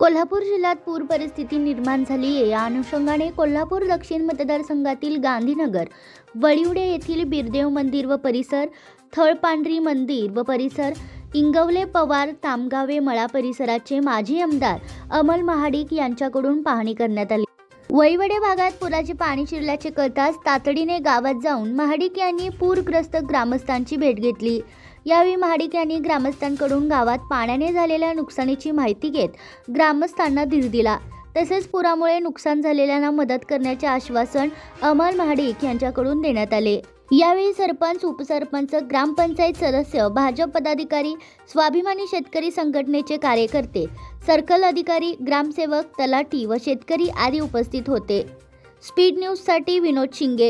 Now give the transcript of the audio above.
कोल्हापूर जिल्ह्यात पूर परिस्थिती निर्माण झाली आहे. या अनुषंगाने कोल्हापूर दक्षिण मतदारसंघातील गांधीनगर वळिवडे येथील बिरदेव मंदिर व परिसर थळपांढरी मंदिर व परिसर इंगवले पवार तामगावे मळा परिसराचे माजी आमदार अमल महाडिक यांच्याकडून पाहणी करण्यात आली. वैवडे भागात पुराचे पाणी शिरल्याचे कळताच तातडीने गावात जाऊन महाडिक यांनी पूरग्रस्त ग्रामस्थांची भेट घेतली. यावेळी महाडिक यांनी ग्रामस्थांकडून गावात पाण्याने झालेल्या नुकसानीची माहिती घेत ग्रामस्थांना धीर दिला. तसेच पुरामुळे नुकसान झालेल्यांना मदत करण्याचे आश्वासन अमर महाडिक यांच्याकडून देण्यात आले. यावेळी सरपंच उपसरपंच ग्रामपंचायत सदस्य भाजप पदाधिकारी स्वाभिमानी शेतकरी संघटनेचे कार्यकर्ते सर्कल अधिकारी ग्रामसेवक तलाठी व शेतकरी आदी उपस्थित होते. स्पीड न्यूजसाठी विनोद शिंगे.